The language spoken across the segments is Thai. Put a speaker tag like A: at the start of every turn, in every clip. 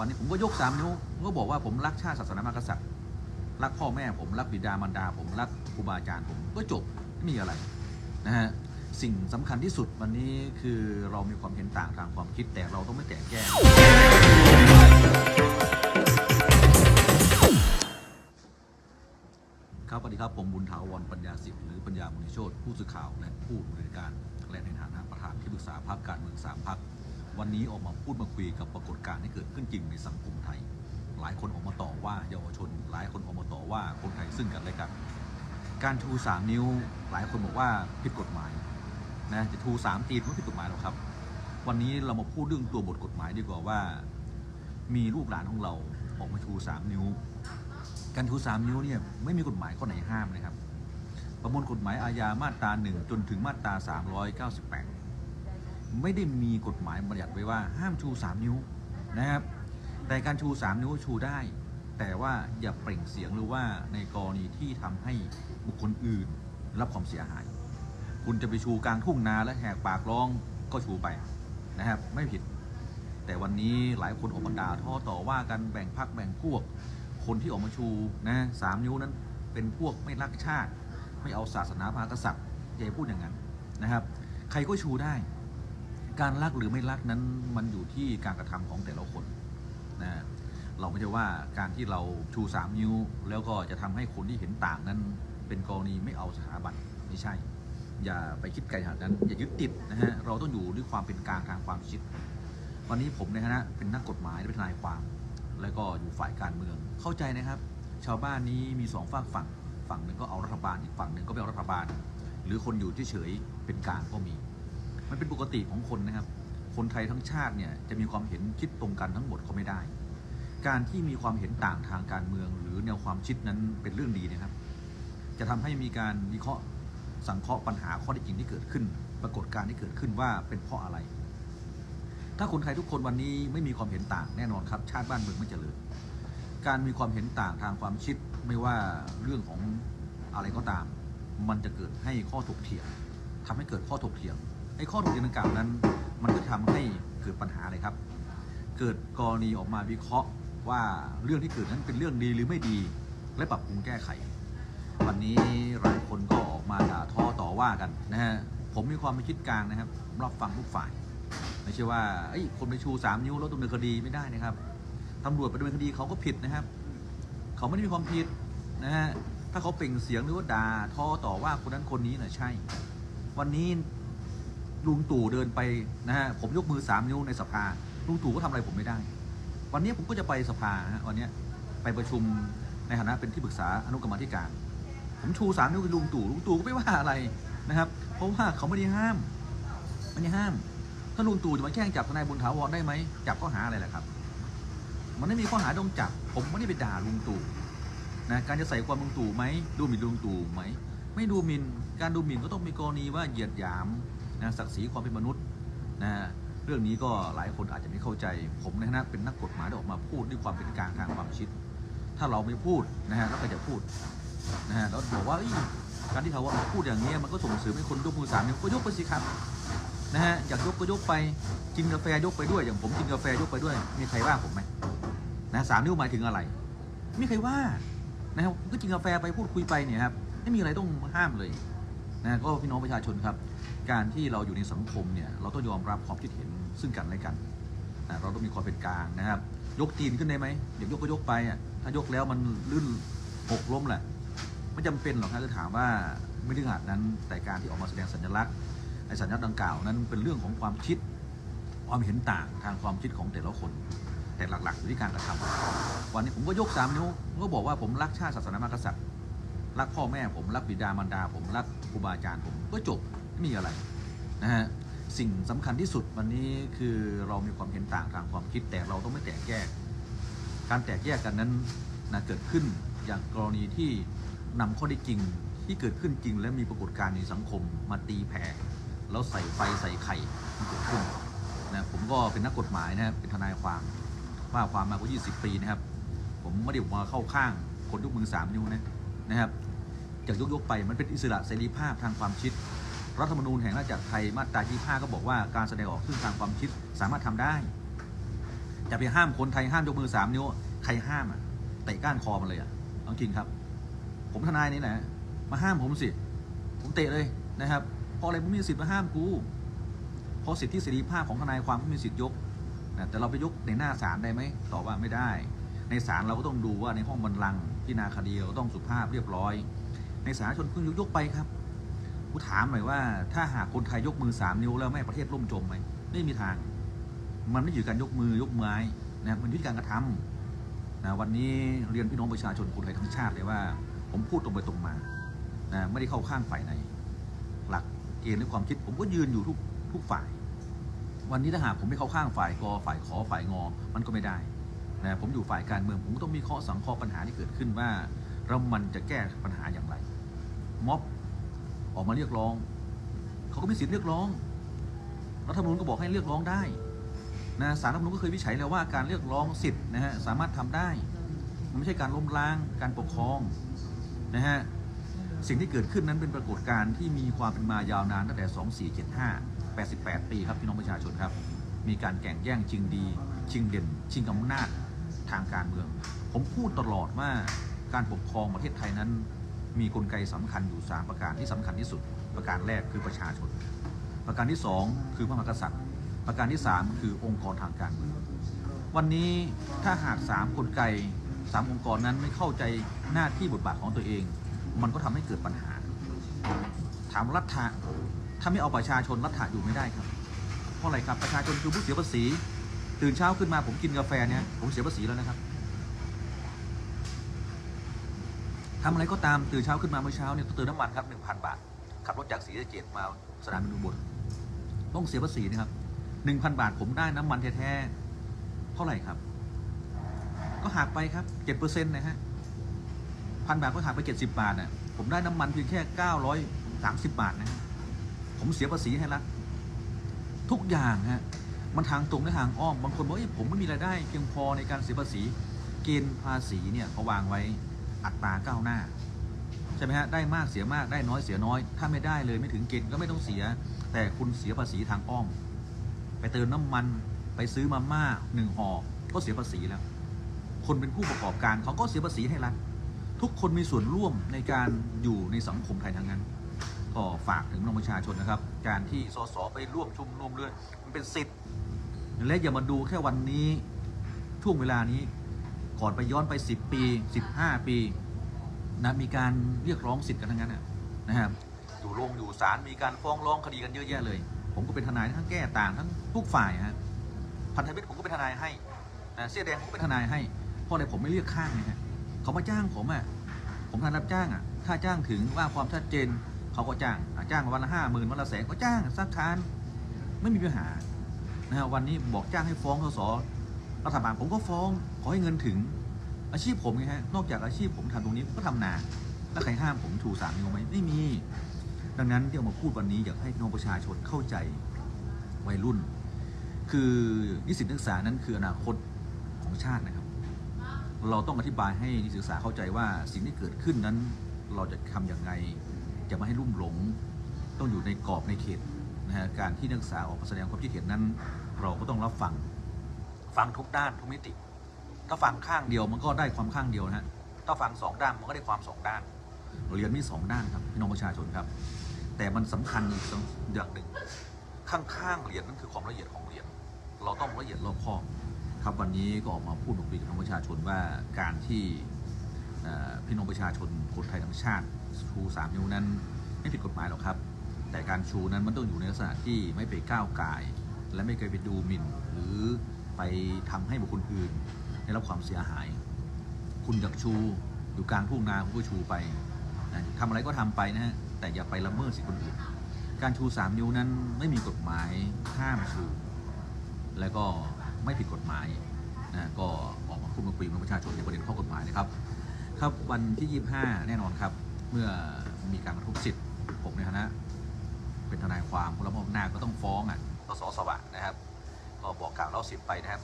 A: วันนี้ผมก็ยกสามนิ้วผมก็บอกว่าผมรักชาติศาสนามหากษัตริย์ รักพ่อแม่ผมรักบิดามารดา ผมรักครูบาอาจารย์ผมก็จบไม่มีอะไรนะฮะสิ่งสำคัญที่สุดวันนี้คือเรามีความเห็นต่างทางความคิดแต่เราต้องไม่แตกแยกครับสวัสดีครับผมบุญถาวรปัญญาสิทธิ์หรือปัญญามุนิโชตผู้สื่อข่าวและผู้บริการและในฐานะประธานที่ปรึกษาพรรคการเมืองสามพรรค วันนี้ออกมาพูดมาคุยกับปรากฏการณ์ที่เกิดขึ้นจริงในสังคมไทย หลายคนออกมาต่อว่าเยาวชน หลายคนออกมาต่อว่าคนไทยซึ่งกันและกัน การชูสามนิ้ว หลายคนบอกว่าผิดกฎหมายนะจะชูสามตีนไม่ผิดกฎหมายหรอกครับ วันนี้เรามาพูดเรื่องตัวบทกฎหมายดีกว่าว่า มีลูกหลานของเราออกมาชูสามนิ้ว การชูสามนิ้วเนี่ยไม่มีกฎหมายข้อไหนห้ามนะครับ ประมวลกฎหมายอาญามาตราหนึ่งจนถึงมาตรา398 ไม่ได้มีกฎหมายบัญญัติไว้ว่าห้ามชูสามนิ้วนะครับแต่การชูสามนิ้วชูได้ แต่ว่าอย่าเปล่งเสียงหรือว่าในกรณีที่ทำให้บุคคลอื่นรับความเสียหาย คุณจะไปชูกลางทุ่งนาและแหกปากร้องก็ชูไปนะครับไม่ผิด แต่วันนี้หลายคนออกมาด่าท่อต่อว่ากันแบ่งพักแบ่งพวก คนที่ออกมาชูนะสามนิ้วนั้นเป็นพวกไม่รักชาติ ไม่เอาศาสนาพระมหากษัตริย์อย่าพูดอย่างนั้นนะครับ ใครก็ชูได้ การรักหรือไม่รักนั้นมันอยู่ที่การกระทำของแต่ละคนนะเราไม่ใช่ว่าการที่เราชูสามนิ้ว แล้วก็จะทำให้คนที่เห็นต่างนั้น เป็นกรณีไม่เอาสถาบันไม่ใช่ อย่าไปคิดไกลขนาดนั้น อย่ายึดติดนะฮะเราต้องอยู่ด้วยความเป็นกลางทางความคิด วันนี้ผมในฐานะเป็นนักกฎหมายและเป็นทนายความ แล้วก็อยู่ฝ่ายการเมืองเข้าใจนะครับ ชาวบ้านนี้มีสองฝากฝั่งฝั่งหนึ่งก็เอารัฐบาลอีกฝั่งหนึ่งก็ไม่เอารัฐบาล หรือคนอยู่เฉยๆเป็นกลางก็มี มันเป็นปกติของคนนะครับ คนไทยทั้งชาติเนี่ยจะมีความเห็นคิดตรงกันทั้งหมดก็ไม่ได้ การที่มีความเห็นต่างทางการเมือง หรือแนวความคิดนั้นเป็นเรื่องดีนะครับ จะทำให้มีการวิเคราะห์สังเคราะห์ปัญหาข้อเท็จจริงที่เกิดขึ้น ปรากฏการณ์ที่เกิดขึ้นว่าเป็นเพราะอะไร ถ้าคนไทยทุกคนวันนี้ไม่มีความเห็นต่างแน่นอนครับ ชาติบ้านเมืองไม่เจริญการมีความเห็นต่างทางความคิดไม่ว่าเรื่องของอะไรก็ตาม มันจะเกิดให้ข้อถกเถียงทำให้เกิดข้อถกเถียง ไอ้ข้อถกเถียงดังกล่าวนั้น มันก็ทำให้เกิดปัญหาอะไรครับ เกิดกรณีออกมาวิเคราะห์ว่าเรื่องที่เกิดนั้นเป็นเรื่องดีหรือไม่ดี และปรับปรุงแก้ไข วันนี้หลายคนก็ออกมาด่าทอต่อว่ากันนะฮะผมมีความคิดกลางนะครับรับฟังทุกฝ่าย ไม่ใช่ว่าเอ้คนไปชูสามนิ้วแล้วดำเนินคดีไม่ได้นะครับตำรวจไปดำเนินคดีเขาก็ผิดนะครับ เขาไม่ได้มีความผิดนะฮะถ้าเขาเปล่งเสียงหรือว่าด่าทอต่อว่าคนนั้นคนนี้นะใช่ วันนี้ ลุงตู่เดินไปนะฮะผมยกมือสามนิ้วในสภาลุงตู่ก็ทำอะไรผมไม่ได้ วันนี้ผมก็จะไปสภาฮะวันนี้ไปประชุมในฐานะเป็นที่ปรึกษาอนุกรรมธิการ ผมชูสามนิ้วกับลุงตู่ลุงตู่ก็ไม่ว่าอะไรนะครับ เพราะว่าเขาไม่ได้ห้ามไม่ได้ห้าม ถ้าลุงตู่จะมาแจ้งจับทนายบุญถาวรได้ไหมจับข้อหาอะไรแหละครับ มันไม่มีข้อหาต้องจับ ผมไม่ได้ไปด่าลุงตู่นะการจะใส่ความลุงตู่ไหมดูหมิ่นลุงตู่ไหมไม่ดูหมิ่นการดูหมิ่นก็ต้องมีกรณีว่าเหยียดหยาม นะศักดิ์ศรีความเป็นมนุษย์นะเรื่องนี้ก็หลายคนอาจจะไม่เข้าใจ ผมในฐานะเป็นนักกฎหมายได้ออกมาพูดด้วยความเป็นกลางทางความคิด ถ้าเราไม่พูดนะฮะแล้วใครจะพูดนะฮะแล้วบอกว่าการที่เขาว่าพูดอย่างนี้มันก็ส่งเสริมให้คนยกมือสามนิ้วก็ยกไปสิครับนะฮะอยากยกก็ยกไปกินกาแฟยกไปด้วย อย่างผมกินกาแฟยกไปด้วย มีใครว่าผมไหมนะสามนิ้วหมายถึงอะไรไม่ใครว่านะครับก็กินกาแฟไปพูดคุยไปเนี่ยครับไม่มีอะไรต้องห้ามเลยนะก็พี่น้องประชาชนครับ การที่เราอยู่ในสังคมเนี่ยเราต้องยอมรับความคิดเห็นซึ่งกันและกันนะเราต้องมีความเป็นกลางนะครับ ยกตีนขึ้นได้ไหมเดี๋ยวยกก็ยกไปอะถ้ายกแล้วมันลื่นหกล้มแหละไม่จำเป็นหรอกครับจะถามว่าไม่ถึงขนาดนั้นแต่การที่ออกมาแสดงสัญลักษณ์ไอ้สัญญาณดังกล่าวนั้นเป็นเรื่องของความคิดความเห็นต่างทางความคิดของแต่ละคน แต่หลักๆอยู่ที่การกระทำวันนี้ผมก็ยกสามนิ้วผมก็บอกว่าผมรักชาติศาสนามหากษัตริย์รักพ่อแม่ผมรักบิดามารดาผมรักครูบาอาจารย์ผมก็จบ ม่มีอะไรนะฮะสิ่งสำคัญที่สุดวันนี้คือเรามีความเห็นต่างทางความคิดแต่เราต้องไม่แตกแยก การแตกแยกกันนั้นนะเกิดขึ้นอย่างกรณีที่นำข้อได้จริงที่เกิดขึ้นจริง และมีปรากฏการณ์ในสังคมมาตีแผ่แล้วใส่ไฟใส่ไข่มันเกิดขึ้นนะผมก็เป็นนักกฎหมายนะครับเป็นทนายความว่าความมากว่า 20 ปีนะครับ ผมไม่ได้มาเข้าข้างคนยกมือสามนิ้วนะนะครับจากยกยกไปมันเป็นอิสระเสรีภาพทางความคิด รัฐธรรมนูญแห่งราชอาณาจักรไทยมาตรา25ก็บอกว่าการแสดงออกซึ่งทางความคิดสามารถทำได้จะไปห้ามคนไทยห้ามยกมือสามนิ้วใครห้ามอะเตะก้านคอมันเลยอะเอาจริงครับ ผมทนายนี่แหละมาห้ามผมสิผมเตะเลยนะครับเพราะอะไรผมมีสิทธิ์มาห้ามกูเพราะสิทธิเสรีภาพของทนายความก็มีสิทธิ์ยกนะแต่เราไปยกในหน้าศาลได้ไหมตอบว่าไม่ได้ ในศาลเราก็ต้องดูว่าในห้องบัลลังพิจารณาคดีเราต้องสุภาพเรียบร้อย ในสาธารณชนเพิ่งยกยกไปครับ กูถามหน่อยว่า ถ้าหากคนไทยยกมือสามนิ้วแล้วไม่ประเทศล่มจมไหมไม่มีทาง มันไม่อยู่การยกมือยกไม้นะมันอยู่ที่การกระทำนะวันนี้เรียนพี่น้องประชาชนคนไทยทั้งชาติเลยว่า ผมพูดตรงไปตรงมานะไม่ได้เข้าข้างฝ่ายไหนหลักเกณฑ์ในความคิดผมก็ยืนอยู่ทุกทุกฝ่าย วันนี้ถ้าหากผมไม่เข้าข้างฝ่ายกอฝ่ายขอฝ่ายงอ มันก็ไม่ได้นะผมอยู่ฝ่ายการเมืองผมก็ต้องมีข้อสังเคราะห์ปัญหาที่เกิดขึ้นว่าเรามันจะแก้ปัญหาอย่างไรม็อบ ออกมาเรียกร้อง เขาก็มีสิทธิ์เรียกร้อง รัฐธรรมนูญก็บอกให้เรียกร้องได้นะสารรัฐธรรมนูญก็เคยวิจัยแล้วว่าการเรียกร้องสิทธิ์นะฮะสามารถทำได้ มันไม่ใช่การล้มล้างการปกครองนะฮะสิ่งที่เกิดขึ้นนั้นเป็นปรากฏการณ์ที่มีความเป็นมายาวนานตั้งแต่ 2475 88 ปีครับพี่น้องประชาชนครับ มีการแข่งแย่งชิงดี ชิงเด่น ชิงอำนาจทางการเมือง ผมพูดตลอดว่าการปกครองประเทศไทยนั้น มีกลไกสำคัญอยู่ 3 ประการที่สำคัญที่สุด ประการแรกคือประชาชน ประการที่ 2 คือพระมหากษัตริย์ ประการที่ 3 คือองค์กรทางการเมืองวันนี้ถ้าหาก 3 กลไก 3 องค์กรนั้นไม่เข้าใจหน้าที่บทบาทของตัวเอง มันก็ทำให้เกิดปัญหา ถามรัฐะถ้าไม่เอาประชาชนรัฐะอยู่ไม่ได้ครับ เพราะอะไรครับประชาชนคือผู้เสียภาษี ตื่นเช้าขึ้นมาผมกินกาแฟเนี่ยผมเสียภาษีแล้วนะครับ ทำอะไรก็ตามตื่นเช้าขึ้นมาเมื่อเช้าเนี่ยต้องเติมน้ำมันครับหนึ่งพันบาท ขับรถจากศรีสะเกดมาสนามบินอุบลต้องเสียภาษีนะครับหนึ่งพันบาทผมได้น้ำมันแท้ๆเท่าไหร่ครับ ก็หักไปครับเจ็ดเปอร์เซ็นต์นะฮะพันบาทก็หักไปเจ็ดสิบาทน่ะผมได้น้ำมันเพียงแค่เก้าร้อยสามสิบบาทนะฮะผมเสียภาษีให้รัฐทุกอย่างฮะมันทางตรงและทางอ้อมบางคนบอกเอ้ยผมไม่มีรายได้เพียงพอในการเสียภาษีเกณฑ์ภาษีเนี่ยเขาวางไว้ อัตราก้าวหน้า ใช่ไหมฮะ ได้มากเสียมากได้น้อยเสียน้อย ถ้าไม่ได้เลยไม่ถึงเกณฑ์ก็ไม่ต้องเสีย แต่คุณเสียภาษีทางอ้อม ไปเติมน้ำมันไปซื้อมาม่าหนึ่งห่อก็เสียภาษีแล้ว คนเป็นผู้ประกอบการเขาก็เสียภาษีให้รัฐทุกคนมีส่วนร่วมในการอยู่ในสังคมไทยทั้งนั้น ก็ฝากถึงพี่น้องประชาชนนะครับ การที่สสไปร่วมชุมนุมเลยมันเป็นสิทธิ์ และอย่ามาดูแค่วันนี้ช่วงเวลานี้ ก่อนไปย้อนไป 10 ปี 15 ปีนะมีการเรียกร้องสิทธิ์กันทั้งนั้นนะนะครับอยู่โรงอยู่ศาลมีการฟ้องร้องคดีกันเยอะแยะเลย ผมก็เป็นทนายทั้งแก้ต่างทั้งทุกฝ่ายฮะพันธมิตรผมก็เป็นทนายให้นะเสื้อแดงผมก็เป็นทนายให้เพราะอะไรผมไม่เลือกข้างไงฮะเขามาจ้างผมอะผมทนายรับจ้างอะถ้าจ้างถึงว่าความชัดเจนเขาก็จ้างจ้างวันละห้าหมื่นวันละแสนก็จ้างสักคานไม่มีปัญหานะฮะวันนี้บอกจ้างให้ฟ้องสส รัฐบาลผมก็ฟ้องขอให้เงินถึง อาชีพผมไงฮะนอกจากอาชีพผมทำตรงนี้ก็ทำนาแล้วใครห้ามผมชูสามนิ้วไหมไม่มี ดังนั้นที่เอามาพูดวันนี้อยากให้น้องประชาชนเข้าใจวัยรุ่น คือนิสิตนักศึกษานั้นคืออนาคตของชาตินะครับ เราต้องอธิบายให้นิสิตศึกษาเข้าใจว่าสิ่งที่เกิดขึ้นนั้น เราจะทำอย่างไรจะไม่ให้ลุ่มหลง ต้องอยู่ในกรอบในเขตนะฮะการที่นักศึกษาออกมาแสดงความคิดเห็นนั้น เราก็ต้องรับฟัง ฟังทุกด้านทุกมิติ ถ้าฟังข้างเดียวมันก็ได้ความข้างเดียวนะฮะถ้าฟังสองด้านมันก็ได้ความสองด้านเหรียญมีสองด้านครับพี่น้องประชาชนครับ แต่มันสำคัญอีกอย่างหนึ่ง ข้างๆเหรียญนั่นคือความละเอียดของเหรียญเราต้องละเอียดรอบคอบครับวันนี้ก็ออกมาพูดคุยกับพี่น้องประชาชนว่าการที่พี่น้องประชาชนคนไทยทั้งชาติชูสามนิ้วนั้นไม่ผิดกฎหมายหรอกครับ แต่การชูนั้นมันต้องอยู่ในลักษณะที่ไม่ไปก้าวไก่และไม่เคยไปดูหมิ่นหรือ ไปทำให้บุคคลอื่น ได้รับความเสียหาย คุณอยากชูอยู่กลางทุ่งนาคุณก็ชูไปนะทำอะไรก็ทำไปนะฮะแต่อย่าไปละเมิดสิทธิคนอื่น การชูสามนิ้วนั้นไม่มีกฎหมายห้ามชู แล้วก็ไม่ผิดกฎหมายนะก็ออกมาพูดมาคุยกับประชาชนในประเด็นข้อกฎหมายนะครับ ครับวันที่ 25 แน่นอนครับเมื่อมีการกระทบสิทธิ์ผมในฐานะเป็นทนายความผู้รับมอบอำนาก็ต้องฟ้องอะสสสวะนะครับ ก็บอกกล่าวเล่าสิทธิ์ไปนะครับ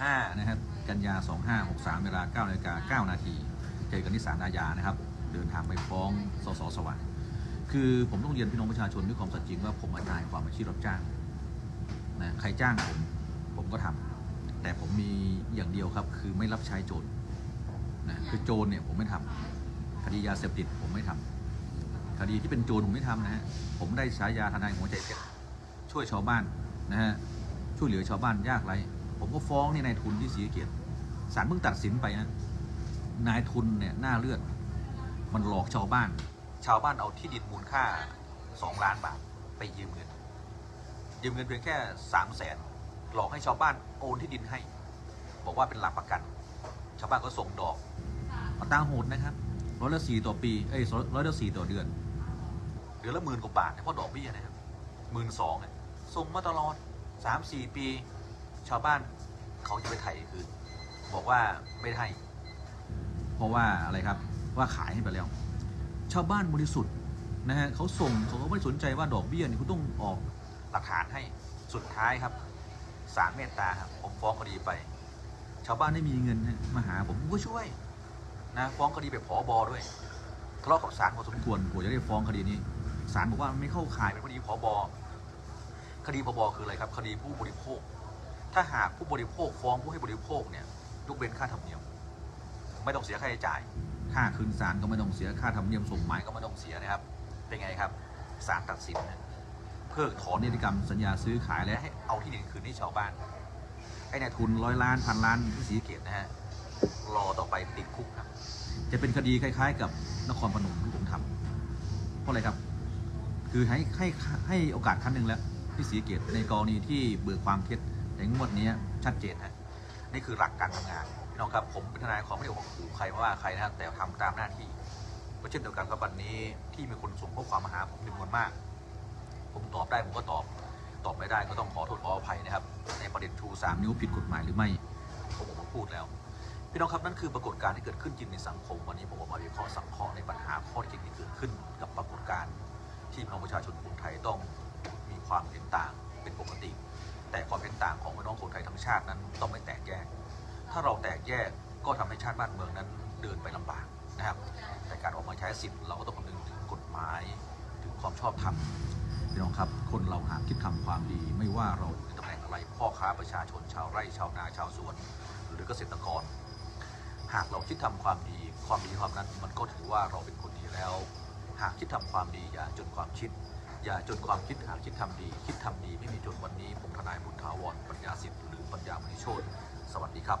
A: 25นะครับ กันยา2563เวลา9นาฬิกา9นาทีเจอกันที่ศาลอาญานะครับ เดินทางไปฟ้องสสสวะคือผมต้องเรียนพี่น้องประชาชนด้วยความสัตย์จริงว่าผมอาจารย์ความอาชีพรับจ้างนะใครจ้างผมผมก็ทำแต่ผมมีอย่างเดียวครับ คือไม่รับใช้โจรนะคือโจรเนี่ยผมไม่ทำคดียาเสพติดผมไม่ทำคดีที่เป็นโจรผมไม่ทำนะฮะ ผมได้ฉายาทนายหัวใจเพชรช่วยชาวบ้านนะฮะ ช่วยเหลือชาวบ้านยากไรผมก็ฟ้องนี่นายทุนที่ศรีสะเกียรติศาลเพิ่งตัดสินไปนะนายทุนเนี่ยหน้าเลือด มันหลอกชาวบ้าน ชาวบ้านเอาที่ดินมูลค่าสองล้านบาทไปยืมเงินยืมเงินเพียงแค่สามแสนหลอกให้ชาวบ้านโอนที่ดินให้ บอกว่าเป็นหลักประกัน ชาวบ้านก็ส่งดอกอัตราโหดนะครับร้อยละสี่ต่อปีเอ้ยร้อยละสี่ต่อเดือนเดือนละหมื่นกว่าบาทเฉพาะดอกเบี้ยนะครับหมื่นสองเนี่ยส่งมาตลอด สามสี่ปี ชาวบ้านเขาจะไปไถ่คืนบอกว่าไม่ให้ เพราะว่าอะไรครับว่าขายให้ไปแล้ว ชาวบ้านบริสุทธิ์นะฮะเขาส่งเขาก็ไม่สนใจว่าดอกเบี้ยนี่คุณต้องออกหลักฐานให้สุดท้ายครับศาลเมตตาครับผมฟ้องคดีไป ชาวบ้านได้มีเงินมาหาผมผมก็ช่วยนะฟ้องคดีแบบผอบอด้วยทะเลาะกับศาลพอสมควรกว่าจะได้ฟ้องคดีนี้ศาลบอกว่าไม่เข้าข่ายเป็นคดีผอบอ คดีผอบคืออะไรครับ คดีผู้บริโภค ถ้าหากผู้บริโภคฟ้องผู้ให้บริโภคเนี่ยยกเว้นค่าธรรมเนียม ไม่ต้องเสียค่าใช้จ่าย ค่าคืนศาลก็ไม่ต้องเสียค่าธรรมเนียมส่งหมายก็ไม่ต้องเสียนะครับ เป็นไงครับศาลตัดสินเพิกถอนนิติกรรมสัญญาซื้อขายและให้เอาที่ดินคืนให้ชาวบ้านไอ้นายทุนร้อยล้านพันล้านที่ศรีสะเกตนะฮะรอต่อไปติดคุกครับ จะเป็นคดีคล้าย ๆ กับนครพนมที่ผมทำเพราะอะไรครับ คือให้ให้ให้โอกาสครั้งหนึ่งแล้ว ที่ศรีเกตในกรณีที่เบิกความเท็จแต่งวดนี้ชัดเจนฮะนี่คือหลักการทำงานพี่น้องครับผมเป็นทนายความไม่ได้ว่าขู่ใครว่าใครนะแต่ทำตามหน้าที่ก็เช่นเดียวกันครับวันนี้ที่มีคนส่งข้อความมาหาผมจำนวนมาก ผมตอบได้ผมก็ตอบตอบไม่ได้ก็ต้องขอโทษขออภัยนะครับ ในประเด็นชูสามนิ้วผิดกฎหมายหรือไม่ผมผมพูดแล้วพี่น้องครับนั่นคือปรากฏการณ์ที่เกิดขึ้นจริงในสังคม วันนี้ผมออกมาวิเคราะห์สังเคราะห์ในปัญหาข้อท็จจริงที่เกิดขึ้นกับปรากฏการณ์ที่พี่น้องประชาชนคนไทยต้อง ความเห็นต่างเป็นปกติ แต่ความเห็นต่างของพี่น้องคนไทยทั้งชาตินั้นต้องไม่แตกแยก ถ้าเราแตกแยกก็ทำให้ชาติบ้านเมืองนั้นเดินไปลำบากนะครับ แต่การออกมาใช้สิทธิ์เราก็ต้องคำนึงถึงกฎหมายถึงความชอบธรรมพี่น้องครับ คนเราหากคิดทำความดีไม่ว่าเราอยู่ในตำแหน่งอะไรพ่อค้าประชาชนชาวไร่ชาวนาชาวสวน หรือเกษตรกร หากเราคิดทำความดีความดีความนั้นมันก็ถือว่าเราเป็นคนดีแล้ว หากคิดทำความดีอย่าจนความคิด อย่าจนความคิดหากคิดทำดี คิดทำดีไม่มีจนวันนี้ผมทนายบุญทาวรปัญญาสิทธิ์หรือปัญญามณีโชตสวัสดีครับ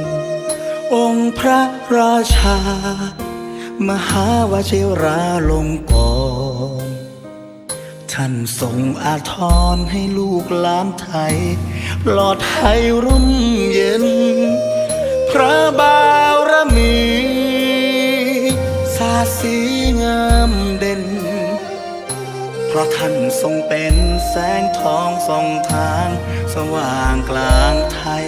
B: พระราชา มหาวชิราลงกรท่านทรงอาทรให้ลูกหลานไทย ปลอดภัยร่มเย็น พระบารมีสาสีงามเด่น เพราะท่านทรงเป็นแสงทองส่องทาง สว่างกลางไทย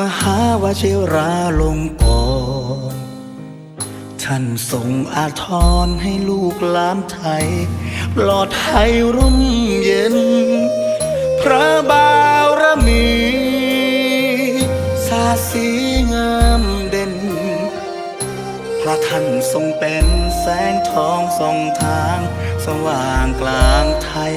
B: มหาวชิราลงกรท่านทรงอาทรให้ลูกหลานไทย ปลอดภัยร่มเย็น พระบารมีสาสีงามเด่น พระท่านทรงเป็นแสงทองส่องทาง สว่างกลางไทย